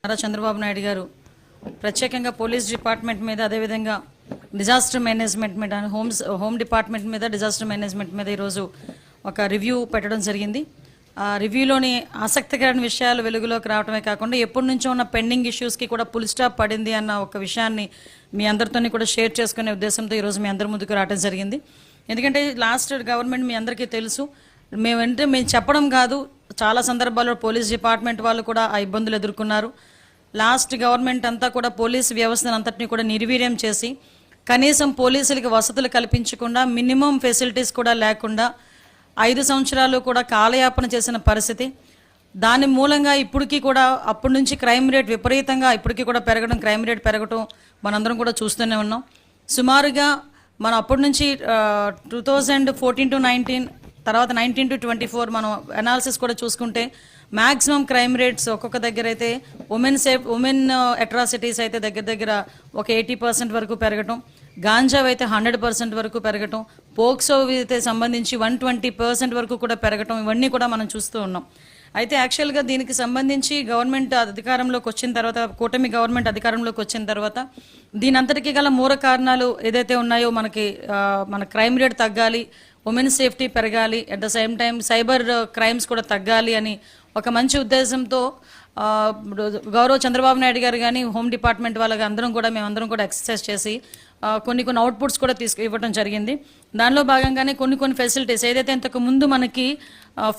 నారా చంద్రబాబు నాయుడు గారు ప్రత్యేకంగా police department మీద అదేవిధంగా డిజాస్టర్ మేనేజ్మెంట్ మీద హోమ్స్ హోమ్ డిపార్ట్మెంట్ మీద డిజాస్టర్ మేనేజ్మెంట్ మీద ఈరోజు ఒక రివ్యూ పెట్టడం జరిగింది. రివ్యూలోని ఆసక్తికరమైన విషయాలు వెలుగులోకి రావడమే కాకుండా ఎప్పటి నుంచో ఉన్న పెండింగ్ ఇష్యూస్కి కూడా పుల్ స్టాప్ పడింది అన్న ఒక విషయాన్ని మీ అందరితోని కూడా షేర్ చేసుకునే ఉద్దేశంతో ఈరోజు మీ అందరి ముందుకు రావడం జరిగింది. ఎందుకంటే లాస్ట్ గవర్నమెంట్ మీ అందరికీ తెలుసు మేమంటే మేము చెప్పడం కాదు చాలా సందర్భాల్లో పోలీస్ డిపార్ట్మెంట్ వాళ్ళు కూడా ఆ ఇబ్బందులు ఎదుర్కొన్నారు. లాస్ట్ గవర్నమెంట్ అంతా కూడా పోలీస్ వ్యవస్థను అంతటిని కూడా నిర్వీర్యం చేసి కనీసం పోలీసులకి వసతులు కల్పించకుండా మినిమం ఫెసిలిటీస్ కూడా లేకుండా ఐదు సంవత్సరాలు కూడా కాలయాపన చేసిన పరిస్థితి. దాని మూలంగా ఇప్పటికీ కూడా అప్పటి నుంచి క్రైమ్ రేట్ విపరీతంగా ఇప్పటికీ కూడా పెరగడం క్రైమ్ రేట్ పెరగడం మనందరం కూడా చూస్తూనే ఉన్నాం. సుమారుగా మనం అప్పటి నుంచి two thousand fourteen to nineteen తర్వాత నైన్టీన్ టు ట్వంటీ ఫోర్ మనం అనాలిసిస్ కూడా చూసుకుంటే మ్యాక్సిమం క్రైమ్ రేట్స్ ఒక్కొక్క దగ్గర అయితే ఉమెన్ సేఫ్ ఉమెన్ అట్రాసిటీస్ అయితే దగ్గర దగ్గర ఒక ఎయిటీ పర్సెంట్ వరకు పెరగటం. గాంజావ్ అయితే హండ్రెడ్ పర్సెంట్ వరకు పెరగటం. పోక్సో అయితే సంబంధించి వన్ ట్వంటీ పర్సెంట్ వరకు కూడా పెరగటం ఇవన్నీ కూడా మనం చూస్తూ ఉన్నాం. అయితే యాక్చువల్గా దీనికి సంబంధించి గవర్నమెంట్ అధికారంలోకి వచ్చిన తర్వాత కూటమి గవర్నమెంట్ అధికారంలోకి వచ్చిన తర్వాత దీని అంతటికీ గల మూల కారణాలు ఏదైతే ఉన్నాయో మనకి మన క్రైమ్ రేట్ తగ్గాలి ఉమెన్ సేఫ్టీ పెరగాలి at the same time cyber crimes కూడా తగ్గాలి అని ఒక మంచి ఉద్దేశంతో గౌరవ ఇప్పుడు గౌరవ్ చంద్రబాబు నాయుడు గారు కానీ హోమ్ డిపార్ట్మెంట్ వాళ్ళకి అందరం కూడా మేమందరం కూడా ఎక్సర్సైజ్ చేసి కొన్ని కొన్ని అవుట్పుట్స్ కూడా తీసుకు ఇవ్వడం జరిగింది. దానిలో భాగంగానే కొన్ని కొన్ని ఫెసిలిటీస్ ఏదైతే ఇంతకు ముందు మనకి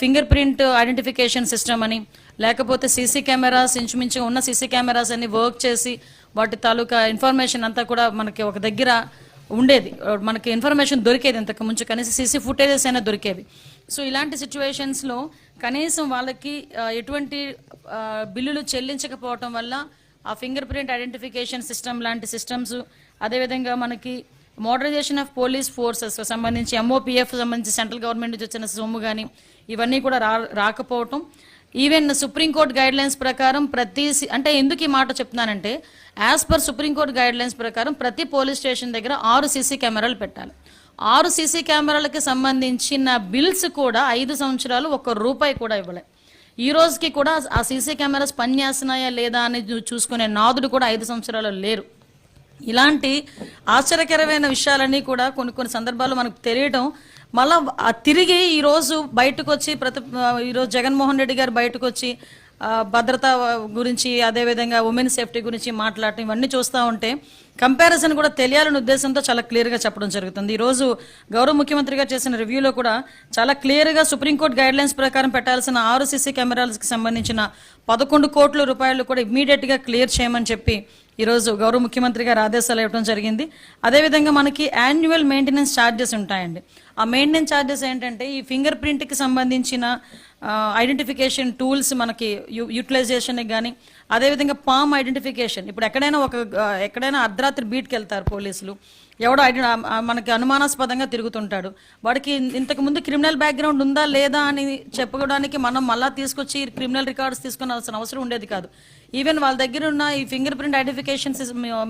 ఫింగర్ ప్రింట్ ఐడెంటిఫికేషన్ సిస్టమ్ అని లేకపోతే సీసీ కెమెరాస్ ఇంచుమించుగా ఉన్న సీసీ కెమెరాస్ అన్ని వర్క్ చేసి వాటి తాలూకా ఇన్ఫర్మేషన్ అంతా కూడా మనకి ఒక దగ్గర ఉండేది. మనకి ఇన్ఫర్మేషన్ దొరికేది ఇంతకు ముందు. కనీసం సీసీ ఫుటేజెస్ అయినా దొరికేవి. సో ఇలాంటి సిచ్యువేషన్స్లో కనీసం వాళ్ళకి ఎటువంటి బిల్లులు చెల్లించకపోవటం వల్ల ఆ ఫింగర్ ప్రింట్ ఐడెంటిఫికేషన్ సిస్టమ్ లాంటి సిస్టమ్స్ అదేవిధంగా మనకి మోడర్నైజేషన్ ఆఫ్ పోలీస్ ఫోర్సెస్ సంబంధించి ఎంఓపిఎఫ్ సంబంధించి సెంట్రల్ గవర్నమెంట్ నుంచి వచ్చిన సొమ్ము కానీ ఇవన్నీ కూడా రా రాకపోవటం. ఈవెన్ సుప్రీంకోర్టు గైడ్ లైన్స్ ప్రకారం ప్రతి అంటే ఎందుకు ఈ మాట చెప్తున్నానంటే as per Supreme Court guidelines ప్రకారం ప్రతి పోలీస్ స్టేషన్ దగ్గర ఆరు సీసీ కెమెరాలు పెట్టాలి. ఆరు సీసీ కెమెరాలకి సంబంధించిన బిల్స్ కూడా ఐదు సంవత్సరాలు ఒక్క రూపాయి కూడా ఇవ్వలే. ఈ రోజుకి కూడా ఆ సీసీ కెమెరాస్ పనిచేస్తున్నాయా లేదా అని చూసుకునే నాదుడు కూడా ఐదు సంవత్సరాలు లేరు. ఇలాంటి ఆశ్చర్యకరమైన విషయాలన్నీ కూడా కొన్ని కొన్ని సందర్భాల్లో మనకు తెలియటం మళ్ళా తిరిగి ఈరోజు బయటకు వచ్చి ప్రతి ఈరోజు జగన్మోహన్ రెడ్డి గారు బయటకు వచ్చి భద్రత గురించి అదేవిధంగా ఉమెన్ సేఫ్టీ గురించి మాట్లాడటం ఇవన్నీ చూస్తూ ఉంటే కంపారిజన్ కూడా తెలియాలనే ఉద్దేశంతో చాలా క్లియర్గా చెప్పడం జరుగుతుంది. ఈరోజు గౌరవ ముఖ్యమంత్రి గారు చేసిన రివ్యూలో కూడా చాలా క్లియర్గా సుప్రీంకోర్టు గైడ్ లైన్స్ ప్రకారం పెట్టాల్సిన ఆరు సీసీ కెమెరాలకు సంబంధించిన పదకొండు కోట్ల రూపాయలు కూడా ఇమ్మీడియట్గా క్లియర్ చేయమని చెప్పి ఈరోజు గౌరవ ముఖ్యమంత్రి గారు ఆదేశాలు ఇవ్వడం జరిగింది. అదేవిధంగా మనకి యాన్యువల్ మెయింటెనెన్స్ ఛార్జెస్ ఉంటాయండి. ఆ మెయింటెనెన్స్ ఛార్జెస్ ఏంటంటే ఈ ఫింగర్ ప్రింట్కి సంబంధించిన ఐడెంటిఫికేషన్ టూల్స్ మనకి యూటిలైజేషన్ కానీ అదేవిధంగా పామ్ ఐడెంటిఫికేషన్ ఇప్పుడు ఎక్కడైనా ఒక ఎక్కడైనా అర్ధరాత్రి బీట్కి వెళ్తారు పోలీసులు. ఎవడో ఐడెంటి మనకి అనుమానాస్పదంగా తిరుగుతుంటాడు. వాడికి ఇంతకు ముందు క్రిమినల్ బ్యాక్గ్రౌండ్ ఉందా లేదా అని చెప్పుకోవడానికి మనం మళ్ళీ తీసుకొచ్చి క్రిమినల్ రికార్డ్స్ తీసుకునాల్సిన అవసరం ఉండేది కాదు. ఈవెన్ వాళ్ళ దగ్గర ఉన్న ఈ ఫింగర్ ప్రింట్ ఐడెంటిఫికేషన్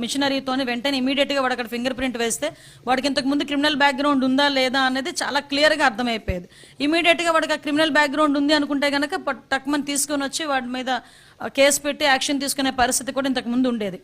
మిషనరీతో వెంటనే ఇమీడియట్గా వాడు అక్కడ ఫింగర్ ప్రింట్ వేస్తే వాడికి ఇంతకు ముందు క్రిమినల్ బ్యాక్గ్రౌండ్ ఉందా లేదా అనేది చాలా క్లియర్గా అర్థమైపోయేది. ఇమీడియట్గా వాడికి ఆ క్రిమినల్ బ్యాక్గ్రౌండ్ ఉంది అనుకుంటే గనక టక్మని తీసుకొని వచ్చి వాటి మీద కేసు పెట్టి యాక్షన్ తీసుకునే పరిస్థితి కూడా ఇంతకు ముందు ఉండేది.